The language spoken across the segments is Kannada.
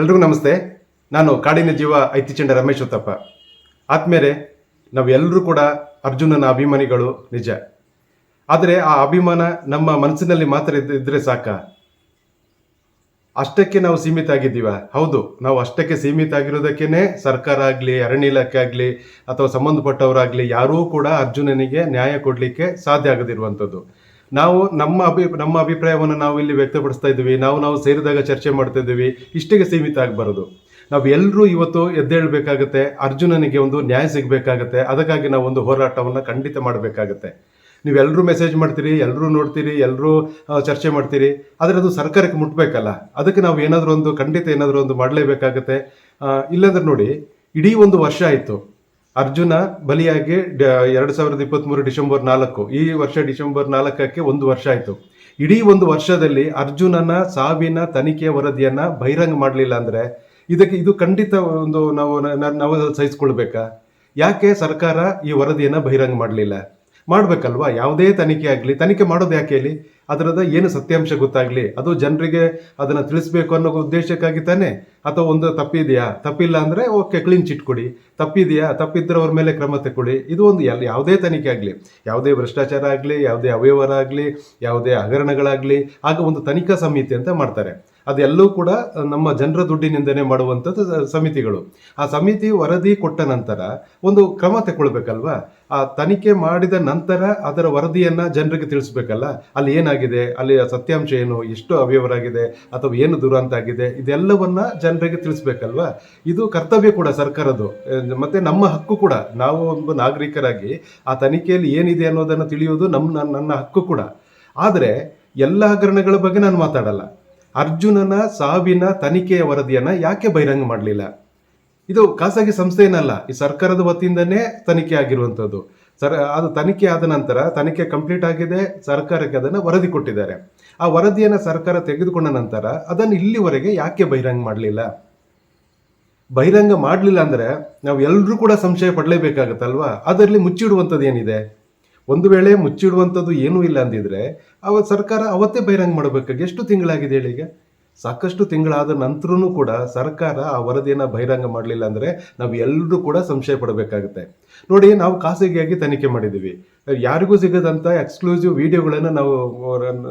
ಎಲ್ರಿಗೂ ನಮಸ್ತೆ. ನಾನು ಕಾಡಿನ ಜೀವ ಐತಿಚಂಡ ರಮೇಶ್ ಉತ್ತಪ್ಪ. ಆದ್ಮೇಲೆ ನಾವೆಲ್ಲರೂ ಕೂಡ ಅರ್ಜುನನ ಅಭಿಮಾನಿಗಳು ನಿಜ. ಆದರೆ ಆ ಅಭಿಮಾನ ನಮ್ಮ ಮನಸ್ಸಿನಲ್ಲಿ ಮಾತ್ರ ಇದ್ದರೆ ಸಾಕ. ಅಷ್ಟಕ್ಕೆ ನಾವು ಸೀಮಿತ ಆಗಿದ್ದೀವ. ಹೌದು, ನಾವು ಅಷ್ಟಕ್ಕೆ ಸೀಮಿತ ಆಗಿರೋದಕ್ಕೇನೆ ಸರ್ಕಾರ ಆಗಲಿ, ಅರಣ್ಯ ಇಲಾಖೆ ಆಗಲಿ, ಅಥವಾ ಸಂಬಂಧಪಟ್ಟವರಾಗಲಿ, ಯಾರೂ ಕೂಡ ಅರ್ಜುನನಿಗೆ ನ್ಯಾಯ ಕೊಡಲಿಕ್ಕೆ ಸಾಧ್ಯ ಆಗದಿರುವಂಥದ್ದು. ನಾವು ನಮ್ಮ ಅಭಿ, ನಮ್ಮ ಅಭಿಪ್ರಾಯವನ್ನು ನಾವು ಇಲ್ಲಿ ವ್ಯಕ್ತಪಡಿಸ್ತಾ ಇದ್ದೀವಿ. ನಾವು ನಾವು ಸೇರಿದಾಗ ಚರ್ಚೆ ಮಾಡ್ತಾ ಇದ್ದೀವಿ. ಇಷ್ಟಿಗೆ ಸೀಮಿತ ಆಗಬಾರದು. ನಾವು ಎಲ್ಲರೂ ಇವತ್ತು ಎದ್ದೇಳಬೇಕಾಗತ್ತೆ, ಅರ್ಜುನನಿಗೆ ಒಂದು ನ್ಯಾಯ ಸಿಗಬೇಕಾಗತ್ತೆ, ಅದಕ್ಕಾಗಿ ನಾವು ಒಂದು ಹೋರಾಟವನ್ನು ಖಂಡಿತ ಮಾಡಬೇಕಾಗತ್ತೆ. ನೀವೆಲ್ಲರೂ ಮೆಸೇಜ್ ಮಾಡ್ತೀರಿ ಎಲ್ಲರೂ ನೋಡ್ತೀರಿ ಎಲ್ಲರೂ ಚರ್ಚೆ ಮಾಡ್ತೀರಿ, ಆದರೆ ಅದು ಸರ್ಕಾರಕ್ಕೆ ಮುಟ್ಬೇಕಲ್ಲ. ಅದಕ್ಕೆ ನಾವು ಏನಾದರೂ ಒಂದು, ಖಂಡಿತ ಏನಾದರೂ ಒಂದು ಮಾಡಲೇಬೇಕಾಗತ್ತೆ. ಇಲ್ಲಾಂದ್ರೆ ನೋಡಿ, ಇಡೀ ಒಂದು ವರ್ಷ ಆಯಿತು. ಅರ್ಜುನ ಬಲಿಯಾಗಿ ಎರಡು ಸಾವಿರದ ಇಪ್ಪತ್ತ್ಮೂರು ಡಿಸೆಂಬರ್ ನಾಲ್ಕು, ಈ ವರ್ಷ ಡಿಸೆಂಬರ್ ನಾಲ್ಕಕ್ಕೆ ಒಂದು ವರ್ಷ ಆಯಿತು. ಇಡೀ ಒಂದು ವರ್ಷದಲ್ಲಿ ಅರ್ಜುನನ ಸಾವಿನ ತನಿಖೆಯ ವರದಿಯನ್ನ ಬಹಿರಂಗ ಮಾಡಲಿಲ್ಲ ಅಂದ್ರೆ ಇದಕ್ಕೆ ಇದು ಖಂಡಿತ ಒಂದು ನಾವು ನಾವು ಸಹಿಸ್ಕೊಳ್ಬೇಕಾ? ಯಾಕೆ ಸರ್ಕಾರ ಈ ವರದಿಯನ್ನ ಬಹಿರಂಗ ಮಾಡಲಿಲ್ಲ? ಮಾಡ್ಬೇಕಲ್ವಾ? ಯಾವುದೇ ತನಿಖೆ ಆಗಲಿ, ತನಿಖೆ ಮಾಡೋದು ಯಾಕೆ ಹೇಳಿ? ಅದರದ ಏನು ಸತ್ಯಾಂಶ ಗೊತ್ತಾಗಲಿ? ಅದು ಜನರಿಗೆ ಅದನ್ನು ತಿಳಿಸ್ಬೇಕು ಅನ್ನೋ ಉದ್ದೇಶಕ್ಕಾಗಿ ತಾನೆ? ಅಥವಾ ಒಂದು ತಪ್ಪಿದೆಯಾ? ತಪ್ಪಿಲ್ಲ ಅಂದರೆ ಓಕೆ ಕ್ಲೀನ್ ಚಿಟ್ ಕೊಡಿ. ತಪ್ಪಿದೆಯಾ? ತಪ್ಪಿದ್ರೆ ಅವ್ರ ಮೇಲೆ ಕ್ರಮ ತಗೊಳ್ಳಿ. ಇದು ಒಂದು ಎಲ್ಲ ಯಾವುದೇ ತನಿಖೆ ಆಗಲಿ, ಯಾವುದೇ ಭ್ರಷ್ಟಾಚಾರ ಆಗಲಿ, ಯಾವುದೇ ಅವ್ಯವಹಾರ ಆಗಲಿ, ಯಾವುದೇ ಹಗರಣಗಳಾಗಲಿ, ಆಗ ಒಂದು ತನಿಖಾ ಸಮಿತಿ ಅಂತ ಮಾಡ್ತಾರೆ. ಅದೆಲ್ಲವೂ ಕೂಡ ನಮ್ಮ ಜನರ ದುಡ್ಡಿನಿಂದನೇ ಮಾಡುವಂಥದ್ದು ಸಮಿತಿಗಳು. ಆ ಸಮಿತಿ ವರದಿ ಕೊಟ್ಟ ನಂತರ ಒಂದು ಕ್ರಮ ತಗೊಳ್ಬೇಕಲ್ವಾ ಆ ತನಿಖೆ ಮಾಡಿದ ನಂತರ ಅದರ ವರದಿಯನ್ನ ಜನರಿಗೆ ತಿಳಿಸ್ಬೇಕಲ್ಲ? ಅಲ್ಲಿ ಏನಾಗಿದೆ? ಅಲ್ಲಿ ಸತ್ಯಾಂಶ ಏನು? ಎಷ್ಟು ಅವ್ಯವರಾಗಿದೆ ಅಥವಾ ಏನು ದುರಂತ ಆಗಿದೆ? ಇದೆಲ್ಲವನ್ನ ಜನರಿಗೆ ತಿಳಿಸ್ಬೇಕಲ್ವಾ? ಇದು ಕರ್ತವ್ಯ ಕೂಡ ಸರ್ಕಾರದ್ದು. ಮತ್ತೆ ನಮ್ಮ ಹಕ್ಕು ಕೂಡ. ನಾವು ಒಬ್ಬ ನಾಗರಿಕರಾಗಿ ಆ ತನಿಖೆಯಲ್ಲಿ ಏನಿದೆ ಅನ್ನೋದನ್ನು ತಿಳಿಯೋದು ನಮ್ಮ, ನನ್ನ ಹಕ್ಕು ಕೂಡ. ಆದರೆ ಎಲ್ಲ ಹಗರಣಗಳ ಬಗ್ಗೆ ನಾನು ಮಾತಾಡಲ್ಲ. ಅರ್ಜುನನ ಸಾವಿನ ತನಿಖೆಯ ವರದಿಯನ್ನು ಯಾಕೆ ಬಹಿರಂಗ ಮಾಡಲಿಲ್ಲ? ಇದು ಖಾಸಗಿ ಸಂಸ್ಥೆ ಏನಲ್ಲ ಈ ಸರ್ಕಾರದ ವತಿಯಿಂದನೇ ತನಿಖೆ ಆಗಿರುವಂಥದ್ದು ಸರ್, ಅದು ತನಿಖೆ ಆದ ನಂತರ ತನಿಖೆ ಕಂಪ್ಲೀಟ್ ಆಗಿದೆ, ಸರ್ಕಾರಕ್ಕೆ ಅದನ್ನು ವರದಿ ಕೊಟ್ಟಿದ್ದಾರೆ. ಆ ವರದಿಯನ್ನು ಸರ್ಕಾರ ತೆಗೆದುಕೊಂಡ ನಂತರ ಅದನ್ನು ಇಲ್ಲಿವರೆಗೆ ಯಾಕೆ ಬಹಿರಂಗ ಮಾಡಲಿಲ್ಲ? ಬಹಿರಂಗ ಮಾಡಲಿಲ್ಲ ಅಂದರೆ ನಾವು ಎಲ್ಲರೂ ಕೂಡ ಸಂಶಯ ಪಡಲೇಬೇಕಾಗತ್ತಲ್ವಾ? ಅದರಲ್ಲಿ ಮುಚ್ಚಿಡುವಂಥದ್ದು ಏನಿದೆ? ಒಂದು ವೇಳೆ ಮುಚ್ಚಿಡುವಂಥದ್ದು ಏನೂ ಇಲ್ಲ ಅಂದಿದ್ರೆ, ಅವ ಸರ್ಕಾರ ಅವತ್ತೇ ಬಹಿರಂಗ ಮಾಡಬೇಕಾಗಿ ಎಷ್ಟು ತಿಂಗಳಾಗಿದೆ ಹೇಳಿ ಈಗ? ಸಾಕಷ್ಟು ತಿಂಗಳಾದ ನಂತರನೂ ಕೂಡ ಸರ್ಕಾರ ಆ ವರದಿಯನ್ನು ಬಹಿರಂಗ ಮಾಡಲಿಲ್ಲ ಅಂದರೆ ನಾವು ಎಲ್ಲರೂ ಕೂಡ ಸಂಶಯ ಪಡಬೇಕಾಗುತ್ತೆ. ನೋಡಿ, ನಾವು ಖಾಸಗಿಯಾಗಿ ತನಿಖೆ ಮಾಡಿದ್ದೀವಿ. ಯಾರಿಗೂ ಸಿಗದಂಥ ಎಕ್ಸ್ಕ್ಲೂಸಿವ್ ವಿಡಿಯೋಗಳನ್ನು ನಾವು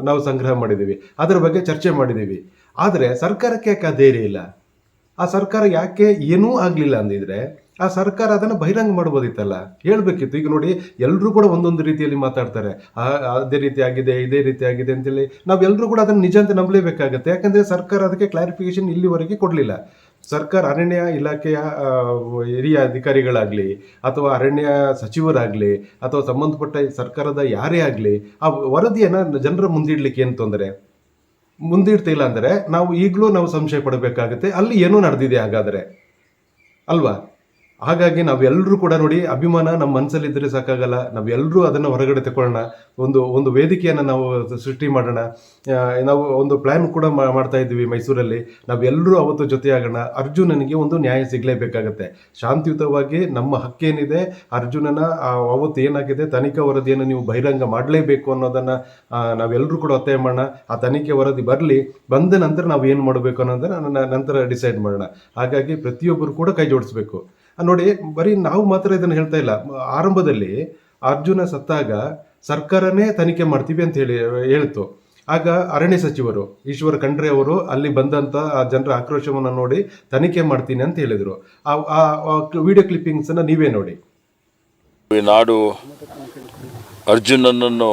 ನಾವು ಸಂಗ್ರಹ ಮಾಡಿದ್ದೀವಿ. ಅದರ ಬಗ್ಗೆ ಚರ್ಚೆ ಮಾಡಿದ್ದೀವಿ. ಆದರೆ ಸರ್ಕಾರಕ್ಕೆ ಯಾಕೆ ಆ ಇಲ್ಲ? ಆ ಸರ್ಕಾರ ಯಾಕೆ ಏನೂ ಆಗಲಿಲ್ಲ ಅಂದಿದ್ರೆ ಆ ಸರ್ಕಾರ ಅದನ್ನು ಬಹಿರಂಗ ಮಾಡ್ಬೋದಿತ್ತಲ್ಲ? ಹೇಳ್ಬೇಕಿತ್ತು. ಈಗ ನೋಡಿ ಎಲ್ಲರೂ ಕೂಡ ಒಂದೊಂದು ರೀತಿಯಲ್ಲಿ ಮಾತಾಡ್ತಾರೆ. ಅದೇ ರೀತಿ ಆಗಿದೆ, ಇದೇ ರೀತಿ ಆಗಿದೆ ಅಂತೇಳಿ. ನಾವೆಲ್ಲರೂ ಕೂಡ ಅದನ್ನು ನಿಜ ಅಂತ ನಂಬಲೇಬೇಕಾಗತ್ತೆ. ಯಾಕಂದರೆ ಸರ್ಕಾರ ಅದಕ್ಕೆ ಕ್ಲಾರಿಫಿಕೇಶನ್ ಇಲ್ಲಿವರೆಗೆ ಕೊಡಲಿಲ್ಲ. ಸರ್ಕಾರ ಅರಣ್ಯ ಇಲಾಖೆಯ ಹಿರಿಯ ಅಧಿಕಾರಿಗಳಾಗಲಿ, ಅಥವಾ ಅರಣ್ಯ ಸಚಿವರಾಗಲಿ, ಅಥವಾ ಸಂಬಂಧಪಟ್ಟ ಸರ್ಕಾರದ ಯಾರೇ ಆಗಲಿ, ಆ ವರದಿಯನ್ನು ಜನರ ಮುಂದಿಡ್ಲಿಕ್ಕೆ ಏನು ತೊಂದರೆ? ಮುಂದಿಡ್ತಿಲ್ಲ ಅಂದರೆ ನಾವು ಈಗಲೂ ನಾವು ಸಂಶಯ ಪಡಬೇಕಾಗುತ್ತೆ. ಅಲ್ಲಿ ಏನೂ ನಡೆದಿದೆ ಹಾಗಾದರೆ. ಅಲ್ವಾ? ಹಾಗಾಗಿ ನಾವೆಲ್ಲರೂ ಕೂಡ ನೋಡಿ ಅಭಿಮಾನ ನಮ್ಮ ಮನಸ್ಸಲ್ಲಿದ್ದರೆ ಸಾಕಾಗಲ್ಲ. ನಾವೆಲ್ಲರೂ ಅದನ್ನು ಹೊರಗಡೆ ತಗೊಳ್ಳೋಣ ಒಂದು ಒಂದು ವೇದಿಕೆಯನ್ನು ನಾವು ಸೃಷ್ಟಿ ಮಾಡೋಣ. ನಾವು ಒಂದು ಪ್ಲ್ಯಾನ್ ಕೂಡ ಮಾಡ್ತಾ ಇದ್ದೀವಿ ಮೈಸೂರಲ್ಲಿ. ನಾವೆಲ್ಲರೂ ಅವತ್ತು ಜೊತೆಯಾಗೋಣ. ಅರ್ಜುನನಿಗೆ ಒಂದು ನ್ಯಾಯ ಸಿಗಲೇಬೇಕಾಗತ್ತೆ ಶಾಂತಿಯುತವಾಗಿ ನಮ್ಮ ಹಕ್ಕೇನಿದೆ, ಅರ್ಜುನನ ಅವತ್ತು ಏನಾಗಿದೆ, ತನಿಖಾ ವರದಿಯನ್ನು ನೀವು ಬಹಿರಂಗ ಮಾಡಲೇಬೇಕು ಅನ್ನೋದನ್ನು ನಾವೆಲ್ಲರೂ ಕೂಡ ಒತ್ತಾಯ ಮಾಡೋಣ. ಆ ತನಿಖೆ ವರದಿ ಬರಲಿ, ಬಂದ ನಂತರ ನಾವು ಏನು ಮಾಡಬೇಕು ಅನ್ನೋದನ್ನ ನಂತರ ಡಿಸೈಡ್ ಮಾಡೋಣ. ಹಾಗಾಗಿ ಪ್ರತಿಯೊಬ್ಬರು ಕೂಡ ಕೈ ಜೋಡಿಸ್ಬೇಕು. ನೋಡಿ, ಬರೀ ನಾವು ಮಾತ್ರ ಇದನ್ನು ಹೇಳ್ತಾ ಇಲ್ಲ. ಆರಂಭದಲ್ಲಿ ಅರ್ಜುನ ಸತ್ತಾಗ ಸರ್ಕಾರನೇ ತನಿಖೆ ಮಾಡ್ತೀವಿ ಅಂತ ಹೇಳಿ ಹೇಳ್ತು ಆಗ ಅರಣ್ಯ ಸಚಿವರು ಈಶ್ವರ ಖಂಡ್ರೆ ಅವರು ಅಲ್ಲಿ ಬಂದಂತ ಆ ಜನರ ಆಕ್ರೋಶವನ್ನು ನೋಡಿ ತನಿಖೆ ಮಾಡ್ತೀನಿ ಅಂತ ಹೇಳಿದರು. ಆ ವಿಡಿಯೋ ಕ್ಲಿಪ್ಪಿಂಗ್ಸ್ ಅನ್ನ ನೀವೇ ನೋಡಿ. ನಾಡು ಅರ್ಜುನನನ್ನು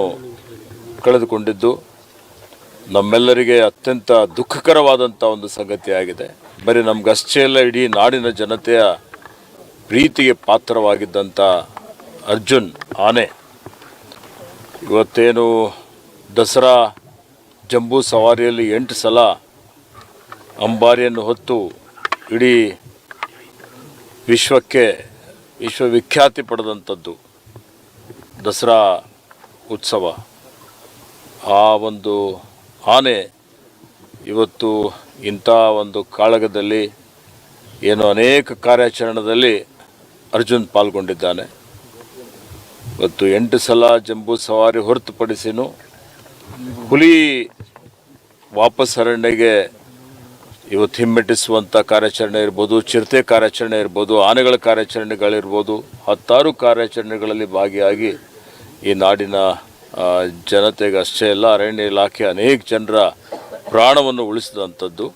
ಕಳೆದುಕೊಂಡಿದ್ದು ನಮ್ಮೆಲ್ಲರಿಗೆ ಅತ್ಯಂತ ದುಃಖಕರವಾದಂಥ ಒಂದು ಸಂಗತಿಯಾಗಿದೆ. ಬರೀ ನಮ್ಗಷ್ಟೇ ಅಲ್ಲ, ಇಡೀ ನಾಡಿನ ಜನತೆಯ ಪ್ರೀತಿಗೆ ಪಾತ್ರವಾಗಿದ್ದಂಥ ಅರ್ಜುನ್ ಆನೆ. ಇವತ್ತೇನು ದಸರಾ ಜಂಬೂ ಸವಾರಿಯಲ್ಲಿ ಎಂಟು ಸಲ ಅಂಬಾರಿಯನ್ನು ಹೊತ್ತು ಇಡೀ ವಿಶ್ವಕ್ಕೆ ವಿಶ್ವವಿಖ್ಯಾತಿ ಪಡೆದಂಥದ್ದು ದಸರಾ ಉತ್ಸವ. ಆ ಒಂದು ಆನೆ ಇವತ್ತು ಇಂಥ ಒಂದು ಕಾಳಗದಲ್ಲಿ ಏನು ಅನೇಕ ಕಾರ್ಯಾಚರಣೆಯಲ್ಲಿ ಅರ್ಜುನ್ ಪಾಲ್ಗೊಂಡಿದ್ದಾನೆ. ಇವತ್ತು ಎಂಟು ಸಲ ಜಂಬೂ ಸವಾರಿ ಹೊರತುಪಡಿಸಿನೂ ಹುಲಿ ವಾಪಸ್ ಅರಣ್ಯಗೆ ಇವತ್ತು ಹಿಮ್ಮೆಟ್ಟಿಸುವಂಥ ಕಾರ್ಯಾಚರಣೆ ಇರ್ಬೋದು, ಚಿರತೆ ಕಾರ್ಯಾಚರಣೆ ಇರ್ಬೋದು, ಆನೆಗಳ ಕಾರ್ಯಾಚರಣೆಗಳಿರ್ಬೋದು, ಹತ್ತಾರು ಕಾರ್ಯಾಚರಣೆಗಳಲ್ಲಿ ಭಾಗಿಯಾಗಿ ಈ ನಾಡಿನ ಜನತೆಗೆ ಅಷ್ಟೇ ಅಲ್ಲ, ಅರಣ್ಯ ಇಲಾಖೆ ಅನೇಕ ಜನರ ಪ್ರಾಣವನ್ನು ಉಳಿಸಿದಂಥದ್ದು.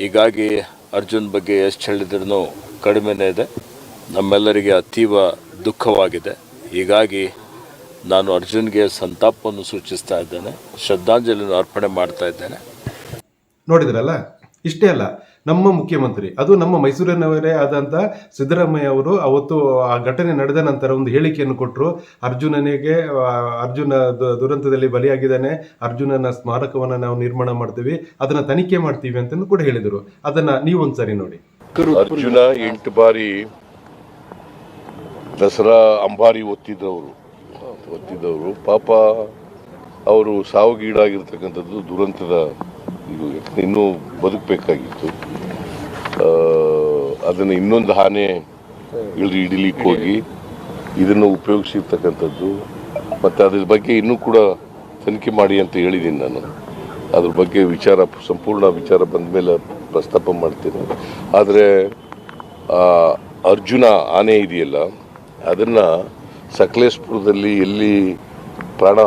ಹೀಗಾಗಿ ಅರ್ಜುನ್ ಬಗ್ಗೆ ಎಷ್ಟು ಹೇಳಿದ್ರೂ ಕಡಿಮೆನೇ ಇದೆ. ನಮ್ಮೆಲ್ಲರಿಗೆ ಅತೀವ ದುಃಖವಾಗಿದೆ. ಹೀಗಾಗಿ ನಾನು ಅರ್ಜುನ್ಗೆ ಸಂತಾಪವನ್ನು ಸೂಚಿಸ್ತಾ ಇದ್ದೇನೆ. ಶ್ರದ್ಧಾಂಜಲಿಯನ್ನು ಅರ್ಪಣೆ ಮಾಡ್ತಾ ಇದ್ದೇನೆ. ನೋಡಿದ್ರಲ್ಲ? ಇಷ್ಟೇ ಅಲ್ಲ ನಮ್ಮ ಮುಖ್ಯಮಂತ್ರಿ ಅದು ನಮ್ಮ ಮೈಸೂರಿನವರೇ ಆದಂತ ಸಿದ್ದರಾಮಯ್ಯ ಅವರು ಅವತ್ತು ಆ ಘಟನೆ ನಡೆದ ನಂತರ ಒಂದು ಹೇಳಿಕೆಯನ್ನು ಕೊಟ್ಟರು ಅರ್ಜುನನಿಗೆ ಅರ್ಜುನ ದುರಂತದಲ್ಲಿ ಬಲಿಯಾಗಿದ್ದಾನೆ. ಅರ್ಜುನನ ಸ್ಮಾರಕವನ್ನು ನಾವು ನಿರ್ಮಾಣ ಮಾಡ್ತೀವಿ. ಅದನ್ನ ತನಿಖೆ ಮಾಡ್ತೀವಿ ಅಂತಲೂ ಕೂಡ ಹೇಳಿದರು. ಅದನ್ನ ನೀವೊಂದ್ಸರಿ ನೋಡಿ. ಅರ್ಜುನ ಎಂಟು ಬಾರಿ ದಸರಾ ಅಂಬಾರಿ ಒತ್ತಿದ್ದವರು ಒತ್ತಿದ್ದವರು ಪಾಪ ಅವರು ಸಾವಿಗೀಡಾಗಿರ್ತಕ್ಕಂಥದ್ದು ದುರಂತದ ಇದು ಇನ್ನೂ ಬದುಕಬೇಕಾಗಿತ್ತು. ಅದನ್ನು ಇನ್ನೊಂದು ಆನೆ ಇಳಿದು ಹಿಡಿಲಿಕ್ಕೆ ಹೋಗಿ ಇದನ್ನು ಉಪಯೋಗಿಸಿರ್ತಕ್ಕಂಥದ್ದು. ಮತ್ತು ಅದ್ರ ಬಗ್ಗೆ ಇನ್ನೂ ಕೂಡ ತನಿಖೆ ಮಾಡಿ ಅಂತ ಹೇಳಿದ್ದೀನಿ ನಾನು. ಅದ್ರ ಬಗ್ಗೆ ವಿಚಾರ, ಸಂಪೂರ್ಣ ವಿಚಾರ ಬಂದ ಮೇಲೆ ಪ್ರಸ್ತಾಪ ಮಾಡ್ತೀನಿ. ಆದರೆ ಅರ್ಜುನ ಆನೆ ಇದೆಯಲ್ಲ ಅದನ್ನು ಸಕಲೇಶ್ಪುರದಲ್ಲಿ ಎಲ್ಲಿ ಪ್ರಾಣ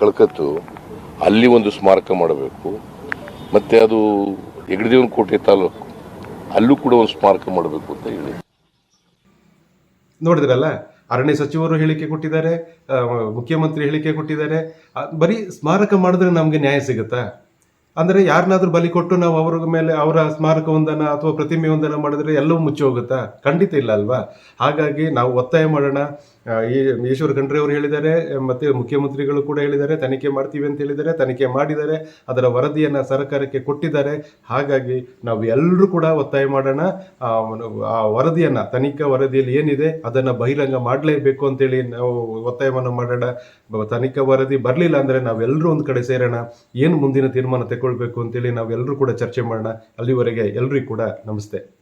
ಕಳ್ಕತ್ತು, ಅಲ್ಲಿ ಒಂದು ಸ್ಮಾರಕ ಮಾಡಬೇಕು. ಮತ್ತು ಅದು ಹೆಗಡದೇವನ ಕೋಟೆ ತಾಲೂಕು, ಅಲ್ಲೂ ಕೂಡ ಒಂದು ಸ್ಮಾರಕ ಮಾಡಬೇಕು ಅಂತ ಹೇಳಿ. ನೋಡಿದ್ರಲ್ಲ, ಅರಣ್ಯ ಸಚಿವರು ಹೇಳಿಕೆ ಕೊಟ್ಟಿದ್ದಾರೆ ಮುಖ್ಯಮಂತ್ರಿ ಹೇಳಿಕೆ ಕೊಟ್ಟಿದ್ದಾರೆ. ಬರೀ ಸ್ಮಾರಕ ಮಾಡಿದ್ರೆ ನಮಗೆ ನ್ಯಾಯ ಸಿಗುತ್ತಾ? ಅಂದ್ರೆ ಯಾರನ್ನಾದ್ರೂ ಬಲಿ ಕೊಟ್ಟು ನಾವು ಅವರ ಮೇಲೆ ಅವರ ಸ್ಮಾರಕ ವಂದನ ಅಥವಾ ಪ್ರತಿಮೆ ಒಂದನ್ನ ಮಾಡಿದ್ರೆ ಎಲ್ಲವೂ ಮುಚ್ಚಿ ಹೋಗುತ್ತಾ? ಖಂಡಿತ ಇಲ್ಲ ಅಲ್ವಾ? ಹಾಗಾಗಿ ನಾವು ಒತ್ತಾಯ ಮಾಡೋಣ. ಈ ಈಶ್ವರ ಖಂಡ್ರೆ ಅವರು ಹೇಳಿದ್ದಾರೆ ಮತ್ತೆ ಮುಖ್ಯಮಂತ್ರಿಗಳು ಕೂಡ ಹೇಳಿದ್ದಾರೆ ತನಿಖೆ ಮಾಡ್ತೀವಿ ಅಂತ ಹೇಳಿದ್ದಾರೆ ತನಿಖೆ ಮಾಡಿದ್ದಾರೆ ಅದರ ವರದಿಯನ್ನು ಸರ್ಕಾರಕ್ಕೆ ಕೊಟ್ಟಿದ್ದಾರೆ. ಹಾಗಾಗಿ ನಾವು ಎಲ್ಲರೂ ಕೂಡ ಒತ್ತಾಯ ಮಾಡೋಣ. ಆ, ವರದಿಯನ್ನು ತನಿಖಾ ವರದಿಯಲ್ಲಿ ಏನಿದೆ ಅದನ್ನು ಬಹಿರಂಗ ಮಾಡಲೇಬೇಕು ಅಂತೇಳಿ ನಾವು ಒತ್ತಾಯವನ್ನು ಮಾಡೋಣ. ತನಿಖಾ ವರದಿ ಬರಲಿಲ್ಲ ಅಂದರೆ ನಾವೆಲ್ಲರೂ ಒಂದು ಕಡೆ ಸೇರೋಣ. ಏನು ಮುಂದಿನ ತೀರ್ಮಾನ ತಗೊಳ್ಬೇಕು ಅಂತೇಳಿ ನಾವೆಲ್ಲರೂ ಕೂಡ ಚರ್ಚೆ ಮಾಡೋಣ. ಅಲ್ಲಿವರೆಗೆ ಎಲ್ರಿಗೂ ಕೂಡ ನಮಸ್ತೆ.